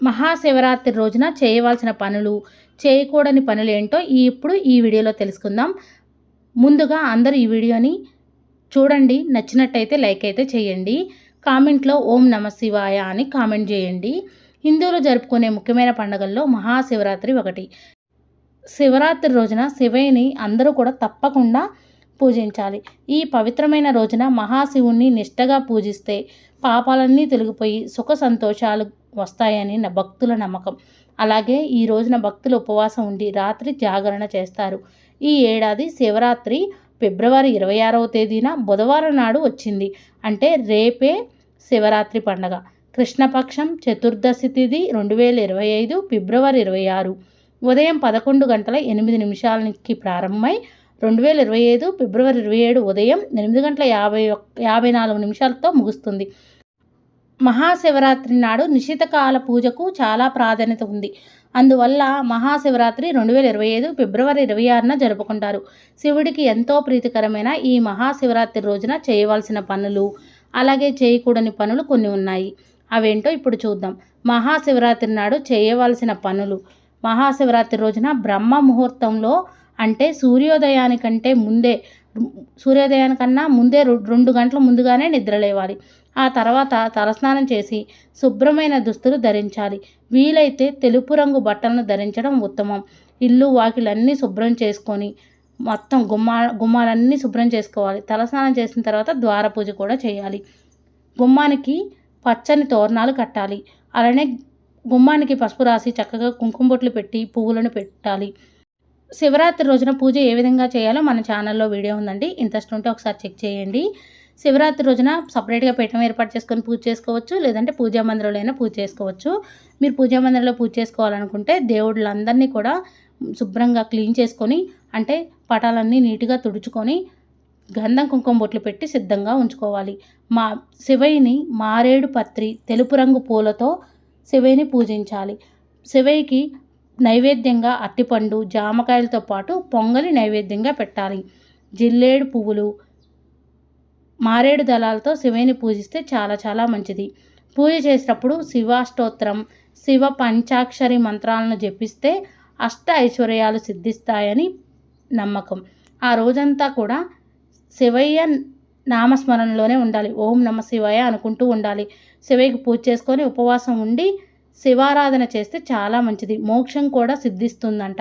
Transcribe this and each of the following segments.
మహాశివరాత్రి రోజున చేయవలసిన పనులు చేయకూడని పనులు ఏంటో ఈ ఇప్పుడు ఈ వీడియోలో తెలుసుకుందాం. ముందుగా అందరూ ఈ వీడియోని చూడండి నచ్చినట్టయితే లైక్ అయితే చేయండి కామెంట్లో ఓం నమ శివాయ అని కామెంట్ చేయండి. హిందువులు జరుపుకునే ముఖ్యమైన పండుగల్లో మహాశివరాత్రి ఒకటి. శివరాత్రి రోజున శివయ్యని అందరూ కూడా తప్పకుండా పూజించాలి. ఈ పవిత్రమైన రోజున మహాశివుణ్ణి నిష్టగా పూజిస్తే పాపాలన్నీ తొలగిపోయి సుఖ సంతోషాలు వస్తాయని నా భక్తుల నమ్మకం. అలాగే ఈ రోజున భక్తులు ఉపవాసం ఉండి రాత్రి జాగరణ చేస్తారు. ఈ ఏడాది శివరాత్రి ఫిబ్రవరి ఇరవై ఆరవ తేదీన బుధవారం నాడు వచ్చింది. అంటే రేపే శివరాత్రి పండగ. కృష్ణపక్షం చతుర్దశి తిథి రెండు వేల ఇరవై ఐదు ఫిబ్రవరి ఇరవై ఆరు. ఉదయం పదకొండు గంటల ఎనిమిది నిమిషాలకి ప్రారంభమై రెండు వేల ఇరవై ఐదు ఫిబ్రవరి ఇరవై ఏడు ఉదయం ఎనిమిది గంటల యాభై యాభై నాలుగు నిమిషాలతో ముగుస్తుంది. మహాశివరాత్రి నాడు నిశితకాల పూజకు చాలా ప్రాధాన్యత ఉంది. అందువల్ల మహాశివరాత్రి రెండు వేల ఇరవై ఐదు ఫిబ్రవరి ఇరవై ఆరున జరుపుకుంటారు. శివుడికి ఎంతో ప్రీతికరమైన ఈ మహాశివరాత్రి రోజున చేయవలసిన పనులు అలాగే చేయకూడని పనులు కొన్ని ఉన్నాయి. అవేంటో ఇప్పుడు చూద్దాం. మహాశివరాత్రి నాడు చేయవలసిన పనులు. మహాశివరాత్రి రోజున బ్రహ్మ ముహూర్తంలో అంటే సూర్యోదయానికంటే ముందే సూర్యోదయానికన్నా ముందే రెండు గంటల ముందుగానే నిద్రలేవాలి ఆ తర్వాత తలస్నానం చేసి శుభ్రమైన దుస్తులు ధరించాలి. వీలైతే తెలుపు రంగు బట్టలను ధరించడం ఉత్తమం. ఇల్లు వాకిలన్నీ శుభ్రం చేసుకొని మొత్తం గుమ్మా గుమ్మాలన్నీ శుభ్రం చేసుకోవాలి. తలస్నానం చేసిన తర్వాత ద్వార పూజ కూడా చేయాలి. గుమ్మానికి పచ్చని తోరణాలు కట్టాలి. అలానే గుమ్మానికి పసుపు రాసి చక్కగా కుంకుమ బొట్లు పెట్టి పువ్వులను పెట్టాలి. శివరాత్రి రోజున పూజ ఏ విధంగా చేయాలో మన ఛానల్లో వీడియో ఉందండి. ఇంట్రెస్ట్ ఉంటే ఒకసారి చెక్ చేయండి. శివరాత్రి రోజున సపరేట్గా పీఠం ఏర్పాటు చేసుకొని పూజ చేసుకోవచ్చు లేదంటే పూజా మందిరంలో అయినా పూజ చేసుకోవచ్చు. మీరు పూజా మందిరంలో పూజ చేసుకోవాలనుకుంటే దేవుళ్ళందరినీ కూడా శుభ్రంగా క్లీన్ చేసుకొని అంటే పటాలన్నీ నీట్గా తుడుచుకొని గంధం కుంకుమ బొట్లు పెట్టి సిద్ధంగా ఉంచుకోవాలి. మా శివయ్యని మారేడు పత్రి తెలుపు రంగు పూలతో శివయ్యని పూజించాలి. శివయ్యకి నైవేద్యంగా అట్టిపండు జామకాయలతో పాటు పొంగలి నైవేద్యంగా పెట్టాలి. జిల్లేడు పువ్వులు మారేడు దళాలతో శివయ్యని పూజిస్తే చాలా చాలా మంచిది. పూజ చేసేటప్పుడు శివాష్టోత్రం శివ పంచాక్షరి మంత్రాలను జపిస్తే అష్ట ఐశ్వర్యాలు సిద్ధిస్తాయని నమ్మకం. ఆ రోజంతా కూడా శివయ్య నామస్మరణలోనే ఉండాలి. ఓం నమ శివయ్య అనుకుంటూ ఉండాలి. శివయ్యకి పూజ చేసుకొని ఉపవాసం ఉండి శివారాధన చేస్తే చాలా మంచిది. మోక్షం కూడా సిద్ధిస్తుందంట.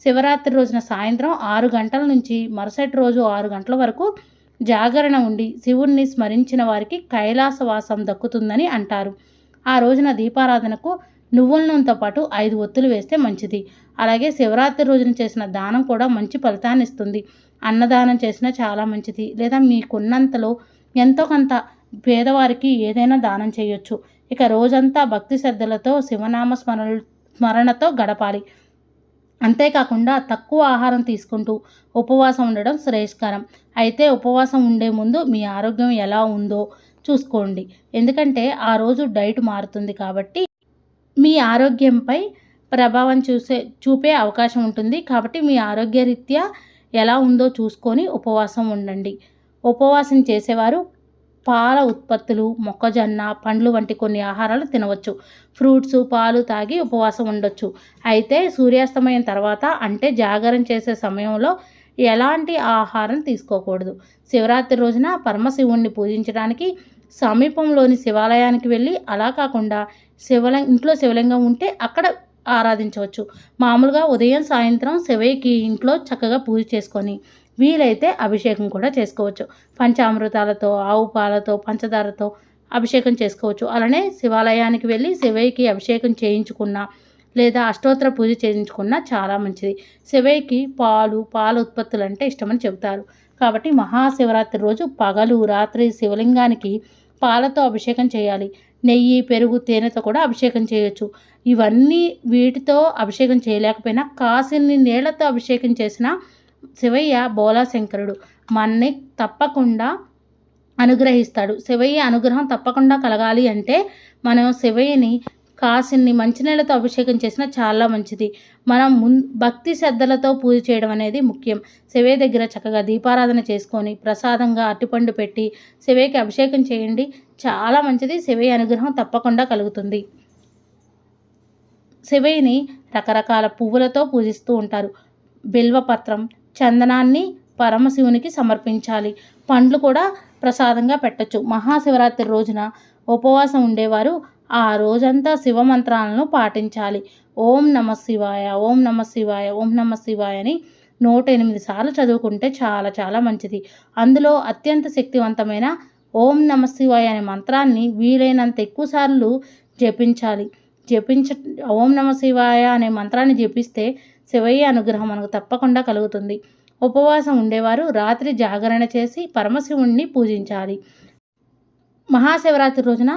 శివరాత్రి రోజున సాయంత్రం ఆరు గంటల నుంచి మరుసటి రోజు ఆరు గంటల వరకు జాగరణ ఉండి శివుణ్ణి స్మరించిన వారికి కైలాసవాసం దక్కుతుందని అంటారు. ఆ రోజున దీపారాధనకు నువ్వుల నూనెతో పాటు ఐదు ఒత్తులు వేస్తే మంచిది. అలాగే శివరాత్రి రోజున చేసిన దానం కూడా మంచి ఫలితాన్ని ఇస్తుంది. అన్నదానం చేసినా చాలా మంచిది. లేదా మీకున్నంతలో ఎంతో కొంత పేదవారికి ఏదైనా దానం చేయొచ్చు. ఇక రోజంతా భక్తి శ్రద్ధలతో శివనామ స్మరణ స్మరణతో గడపాలి. అంతేకాకుండా తక్కువ ఆహారం తీసుకుంటూ ఉపవాసం ఉండడం శ్రేయస్కరం. అయితే ఉపవాసం ఉండే ముందు మీ ఆరోగ్యం ఎలా ఉందో చూసుకోండి. ఎందుకంటే ఆ రోజు డైట్ మారుతుంది కాబట్టి మీ ఆరోగ్యంపై ప్రభావం చూసే చూపే అవకాశం ఉంటుంది. కాబట్టి మీ ఆరోగ్యరీత్యా ఎలా ఉందో చూసుకొని ఉపవాసం ఉండండి. ఉపవాసం చేసేవారు పాల ఉత్పత్తులు మొక్కజొన్న పండ్లు వంటి కొన్ని ఆహారాలు తినవచ్చు. ఫ్రూట్స్ పాలు తాగి ఉపవాసం ఉండొచ్చు. అయితే సూర్యాస్తమయం తర్వాత అంటే జాగరణ చేసే సమయంలో ఎలాంటి ఆహారం తీసుకోకూడదు. శివరాత్రి రోజున పరమశివుణ్ణి పూజించడానికి సమీపంలోని శివాలయానికి వెళ్ళి అలా కాకుండా శివలింగ ఇంట్లో శివలింగం ఉంటే అక్కడ ఆరాధించవచ్చు. మామూలుగా ఉదయం సాయంత్రం శివయ్యకి ఇంట్లో చక్కగా పూజ చేసుకొని వీలైతే అభిషేకం కూడా చేసుకోవచ్చు. పంచామృతాలతో ఆవు పాలతో పంచదారతో అభిషేకం చేసుకోవచ్చు. అలానే శివాలయానికి వెళ్ళి శివయ్యకి అభిషేకం చేయించుకున్న లేదా అష్టోత్తర పూజ చేయించుకున్న చాలా మంచిది. శివయ్యకి పాలు పాల ఉత్పత్తులు అంటే ఇష్టమని చెబుతారు. కాబట్టి మహాశివరాత్రి రోజు పగలు రాత్రి శివలింగానికి పాలతో అభిషేకం చేయాలి. నెయ్యి పెరుగు తేనెతో కూడా అభిషేకం చేయొచ్చు. ఇవన్నీ వీటితో అభిషేకం చేయలేకపోయినా కాసిన్ని నీళ్ళతో అభిషేకం చేసిన శివయ్య బోలాశంకరుడు. మన్ని తప్పకుండా అనుగ్రహిస్తాడు. శివయ్య అనుగ్రహం తప్పకుండా కలగాలి అంటే మనం శివయ్యని కాసిన్ని మంచినీళ్ళతో అభిషేకం చేసినా చాలా మంచిది. మనం మున్ భక్తి శ్రద్ధలతో పూజ చేయడం అనేది ముఖ్యం. శివయ్య దగ్గర చక్కగా దీపారాధన చేసుకొని ప్రసాదంగా అట్టిపండు పెట్టి శివయ్యకి అభిషేకం చేయండి. చాలా మంచిది. శివయ్య అనుగ్రహం తప్పకుండా కలుగుతుంది. శివయ్యని రకరకాల పువ్వులతో పూజిస్తూ ఉంటారు. బిల్వపత్రం చందనాన్ని పరమశివునికి సమర్పించాలి. పండ్లు కూడా ప్రసాదంగా పెట్టచ్చు. మహాశివరాత్రి రోజున ఉపవాసం ఉండేవారు. ఆ రోజంతా శివ మంత్రాలను పాటించాలి. ఓం నమ శివాయ ఓం నమ శివాయ ఓం నమ శివాయ అని నూట ఎనిమిది సార్లు చదువుకుంటే చాలా చాలా మంచిది. అందులో అత్యంత శక్తివంతమైన ఓం నమ శివాయ అనే మంత్రాన్ని వీలైనంత ఎక్కువ సార్లు జపించాలి. జపించ ఓం నమ శివాయ అనే మంత్రాన్ని జపిస్తే శివయ్య అనుగ్రహం మనకు తప్పకుండా కలుగుతుంది. ఉపవాసం ఉండేవారు రాత్రి జాగరణ చేసి పరమశివుణ్ణి పూజించాలి. మహాశివరాత్రి రోజున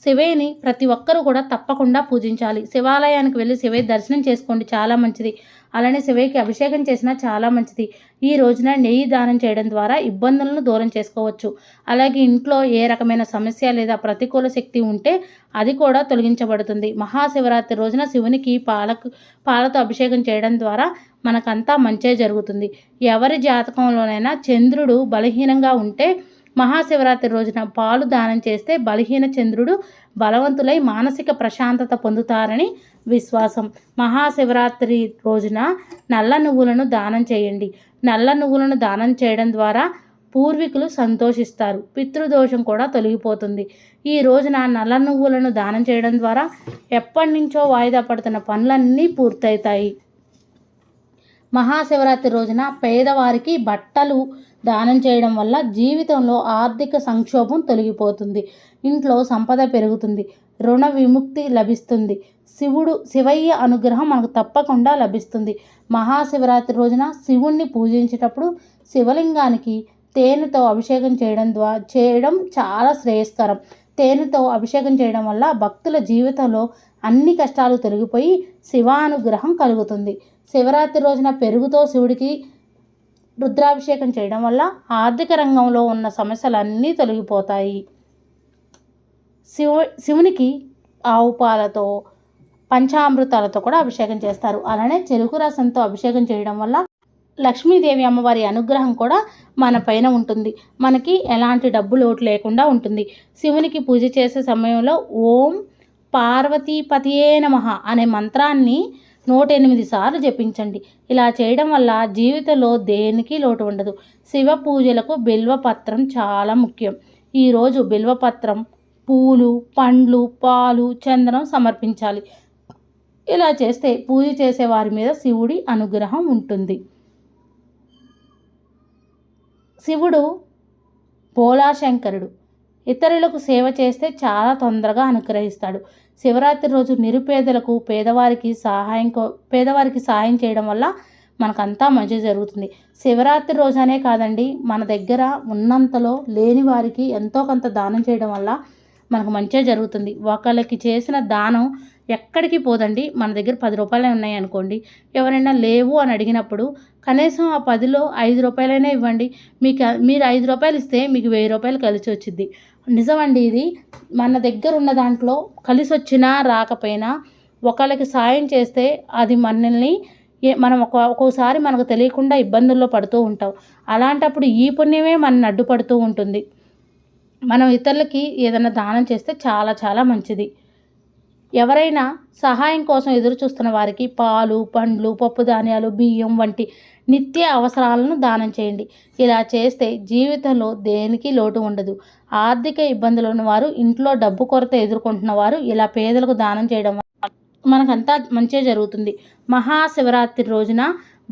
శివయ్యని ప్రతి ఒక్కరూ కూడా తప్పకుండా పూజించాలి. శివాలయానికి వెళ్ళి శివయ్య దర్శనం చేసుకోండి. చాలా మంచిది. అలానే శివయ్యకి అభిషేకం చేసినా చాలా మంచిది. ఈ రోజున నెయ్యి దానం చేయడం ద్వారా ఇబ్బందులను దూరం చేసుకోవచ్చు. అలాగే ఇంట్లో ఏ రకమైన సమస్య లేదా ప్రతికూల శక్తి ఉంటే అది కూడా తొలగించబడుతుంది. మహాశివరాత్రి రోజున శివునికి పాలకు పాలతో అభిషేకం చేయడం ద్వారా మనకంతా మంచే జరుగుతుంది. ఎవరి జాతకంలోనైనా చంద్రుడు బలహీనంగా ఉంటే మహాశివరాత్రి రోజున పాలు దానం చేస్తే బలహీన చంద్రుడు బలవంతులై మానసిక ప్రశాంతత పొందుతారని విశ్వాసం. మహాశివరాత్రి రోజున నల్ల నువ్వులను దానం చేయండి. నల్ల నువ్వులను దానం చేయడం ద్వారా పూర్వీకులు సంతోషిస్తారు. పితృదోషం కూడా తొలగిపోతుంది. ఈ రోజున నల్ల నువ్వులను దానం చేయడం ద్వారా ఎప్పటి నుంచో వాయిదా పడుతున్న పనులన్నీ పూర్తవుతాయి. మహాశివరాత్రి రోజున పేదవారికి బట్టలు దానం చేయడం వల్ల జీవితంలో ఆర్థిక సంక్షోభం తొలగిపోతుంది. ఇంట్లో సంపద పెరుగుతుంది. రుణ విముక్తి లభిస్తుంది. శివుడు శివయ్య అనుగ్రహం మనకు తప్పకుండా లభిస్తుంది. మహాశివరాత్రి రోజున శివుణ్ణి పూజించేటప్పుడు శివలింగానికి తేనెతో అభిషేకం చేయడం ద్వారా చేయడం చాలా శ్రేయస్కరం. తేనెతో అభిషేకం చేయడం వల్ల భక్తుల జీవితంలో అన్ని కష్టాలు తొలగిపోయి శివానుగ్రహం కలుగుతుంది. శివరాత్రి రోజున పెరుగుతో శివుడికి రుద్రాభిషేకం చేయడం వల్ల ఆర్థిక రంగంలో ఉన్న సమస్యలన్నీ తొలగిపోతాయి. శివు శివునికి ఆవు పాలతో పంచామృతాలతో కూడా అభిషేకం చేస్తారు. అలానే చెరుకు రసంతో అభిషేకం చేయడం వల్ల లక్ష్మీదేవి అమ్మవారి అనుగ్రహం కూడా మన పైన ఉంటుంది. మనకి ఎలాంటి డబ్బు లోటు లేకుండా ఉంటుంది. శివునికి పూజ చేసే సమయంలో ఓం పార్వతీపతియే నమ అనే మంత్రాన్ని నూట ఎనిమిది సార్లు జపించండి. ఇలా చేయడం వల్ల జీవితంలో దేనికి లోటు ఉండదు. శివ పూజలకు బిల్వపత్రం చాలా ముఖ్యం. ఈరోజు బిల్వపత్రం పూలు పండ్లు పాలు చందనం సమర్పించాలి. ఇలా చేస్తే పూజ చేసే వారి మీద శివుడి అనుగ్రహం ఉంటుంది. శివుడు పోలాశంకరుడు. ఇతరులకు సేవ చేస్తే చాలా తొందరగా అనుగ్రహిస్తాడు. శివరాత్రి రోజు నిరుపేదలకు పేదవారికి సహాయం పేదవారికి సహాయం చేయడం వల్ల మనకంతా మంచి జరుగుతుంది. శివరాత్రి రోజనే కాదండి మన దగ్గర ఉన్నంతలో లేని వారికి ఎంతో కొంత దానం చేయడం వల్ల మనకు మంచిగా జరుగుతుంది. ఒకళ్ళకి చేసిన దానం ఎక్కడికి పోదండి? మన దగ్గర పది రూపాయలే ఉన్నాయి అనుకోండి. ఎవరైనా లేవు అని అడిగినప్పుడు కనీసం ఆ పదిలో ఐదు రూపాయలైనా ఇవ్వండి. మీకు మీరు ఐదు రూపాయలు ఇస్తే మీకు వెయ్యి రూపాయలు కలిసి వచ్చింది నిజమండి ఇది. మన దగ్గర ఉన్న దాంట్లో కలిసి వచ్చినా రాకపోయినా ఒకళ్ళకి సాయం చేస్తే అది మనల్ని మనం ఒక ఒక్కోసారి మనకు తెలియకుండా ఇబ్బందుల్లో పడుతూ ఉంటాం. అలాంటప్పుడు ఈ పుణ్యమే మనల్ని అడ్డుపడుతూ ఉంటుంది. మనం ఇతరులకి ఏదైనా దానం చేస్తే చాలా చాలా మంచిది. ఎవరైనా సహాయం కోసం ఎదురు చూస్తున్న వారికి పాలు పండ్లు పప్పు ధాన్యాలు బియ్యం వంటి నిత్య అవసరాలను దానం చేయండి. ఇలా చేస్తే జీవితంలో దేనికి లోటు ఉండదు. ఆర్థిక ఇబ్బందులు ఉన్నవారు ఇంట్లో డబ్బు కొరత ఎదుర్కొంటున్న వారు ఇలా పేదలకు దానం చేయడం మనకంతా మంచిగా జరుగుతుంది. మహాశివరాత్రి రోజున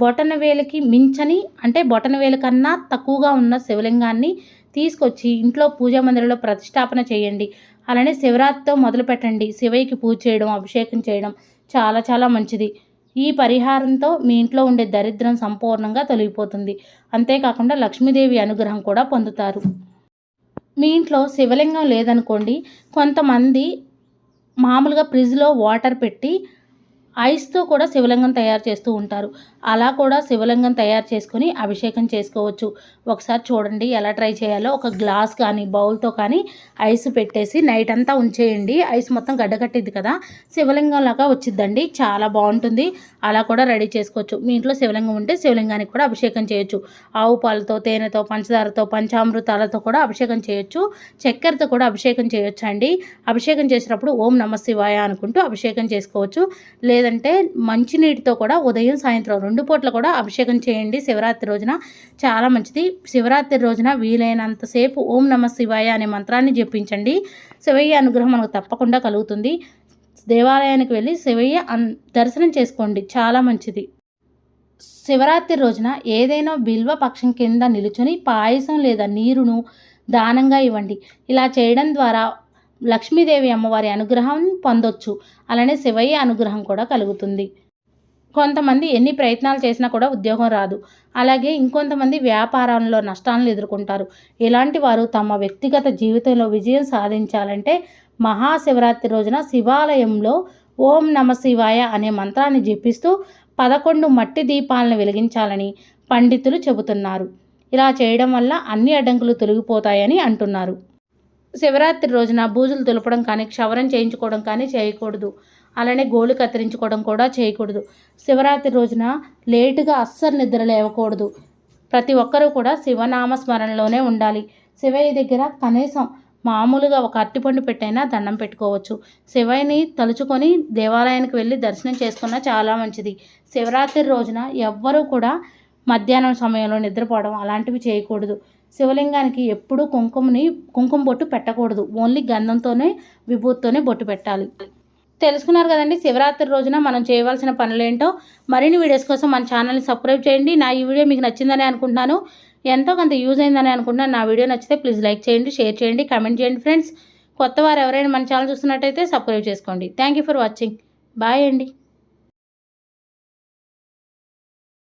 బొటనవేలికి మించని అంటే బొటనవేలు కన్నా తక్కువగా ఉన్న శివలింగాన్ని తీసుకొచ్చి ఇంట్లో పూజా మందిరంలో ప్రతిష్టాపన చేయండి. అలానే శివరాత్రితో మొదలు పెట్టండి. శివయ్యకి పూజ చేయడం అభిషేకం చేయడం చాలా చాలా మంచిది. ఈ పరిహారంతో మీ ఇంట్లో ఉండే దరిద్రం సంపూర్ణంగా తొలగిపోతుంది. అంతేకాకుండా లక్ష్మీదేవి అనుగ్రహం కూడా పొందుతారు. మీ ఇంట్లో శివలింగం లేదనుకోండి కొంతమంది మామూలుగా ఫ్రిడ్జ్లో వాటర్ పెట్టి ఐస్తో కూడా శివలింగం తయారు చేస్తూ ఉంటారు. అలా కూడా శివలింగం తయారు చేసుకొని అభిషేకం చేసుకోవచ్చు. ఒకసారి చూడండి ఎలా ట్రై చేయాలో. ఒక గ్లాస్ కానీ బౌల్తో కానీ ఐస్ పెట్టేసి నైట్ అంతా ఉంచేయండి. ఐస్ మొత్తం గడ్డకట్టింది కదా. శివలింగం లాగా వచ్చిద్దండి. చాలా బాగుంటుంది. అలా కూడా రెడీ చేసుకోవచ్చు. మీ ఇంట్లో శివలింగం ఉంటే శివలింగానికి కూడా అభిషేకం చేయొచ్చు. ఆవు పాలతో తేనెతో పంచదారతో పంచామృతాలతో కూడా అభిషేకం చేయొచ్చు. చక్కెరతో కూడా అభిషేకం చేయొచ్చు అండి అభిషేకం చేసినప్పుడు ఓం నమ శివాయ అనుకుంటూ అభిషేకం చేసుకోవచ్చు. లేదంటే మంచినీటితో కూడా ఉదయం సాయంత్రం రెండు పూట్ల కూడా అభిషేకం చేయండి. శివరాత్రి రోజున చాలా మంచిది. శివరాత్రి రోజున వీలైనంతసేపు ఓం నమ శివాయ అనే మంత్రాన్ని జపించండి. శివయ్య అనుగ్రహం మనకు తప్పకుండా కలుగుతుంది. దేవాలయానికి వెళ్ళి శివయ్య దర్శనం చేసుకోండి. చాలా మంచిది. శివరాత్రి రోజున ఏదైనా బిల్వ పక్షం కింద నిలుచుని పాయసం లేదా నీరును దానంగా ఇవ్వండి. ఇలా చేయడం ద్వారా లక్ష్మీదేవి అమ్మవారి అనుగ్రహం పొందొచ్చు. అలానే శివయ్య అనుగ్రహం కూడా కలుగుతుంది. కొంతమంది ఎన్ని ప్రయత్నాలు చేసినా కూడా ఉద్యోగం రాదు. అలాగే ఇంకొంతమంది వ్యాపారంలో నష్టాలను ఎదుర్కొంటారు. ఇలాంటి వారు తమ వ్యక్తిగత జీవితంలో విజయం సాధించాలంటే మహాశివరాత్రి రోజున శివాలయంలో ఓం నమ శివాయ అనే మంత్రాన్ని జపిస్తూ పదకొండు మట్టి దీపాలను వెలిగించాలని పండితులు చెబుతున్నారు. ఇలా చేయడం వల్ల అన్ని అడ్డంకులు తొలగిపోతాయని అంటున్నారు. శివరాత్రి రోజున బూజులు తులపడం కానీ క్షవరం చేయించుకోవడం కానీ చేయకూడదు. అలానే గోలు కత్తిరించుకోవడం కూడా చేయకూడదు. శివరాత్రి రోజున లేటుగా అస్సలు నిద్ర లేవకూడదు. ప్రతి ఒక్కరూ కూడా శివనామ స్మరణలోనే ఉండాలి. శివయ్య దగ్గర కనీసం మామూలుగా ఒక అరటిపండు పెట్టైనా దండం పెట్టుకోవచ్చు. శివయ్యని తలుచుకొని దేవాలయానికి వెళ్ళి దర్శనం చేసుకున్న చాలా మంచిది. శివరాత్రి రోజున ఎవ్వరూ కూడా మధ్యాహ్నం సమయంలో నిద్రపోవడం అలాంటివి చేయకూడదు. శివలింగానికి ఎప్పుడూ కుంకుమని కుంకుమ బొట్టు పెట్టకూడదు. ఓన్లీ గంధంతోనే విభూతితోనే బొట్టు పెట్టాలి. తెలుసుకున్నారు కదండి శివరాత్రి రోజున మనం చేయవలసిన పనులేంటో? మరిన్ని వీడియోస్ కోసం మన ఛానల్ని సబ్స్క్రైబ్ చేయండి. నా ఈ వీడియో మీకు నచ్చిందని అనుకుంటున్నాను. ఎంతో కొంత యూజ్ అయిందని అనుకుంటున్నాను. నా వీడియో నచ్చితే ప్లీజ్ లైక్ చేయండి షేర్ చేయండి కామెంట్ చేయండి ఫ్రెండ్స్. కొత్త వారు ఎవరైనా మన ఛానల్ చూస్తున్నట్టయితే సబ్స్క్రైబ్ చేసుకోండి. Thank you for watching. Bye అండి.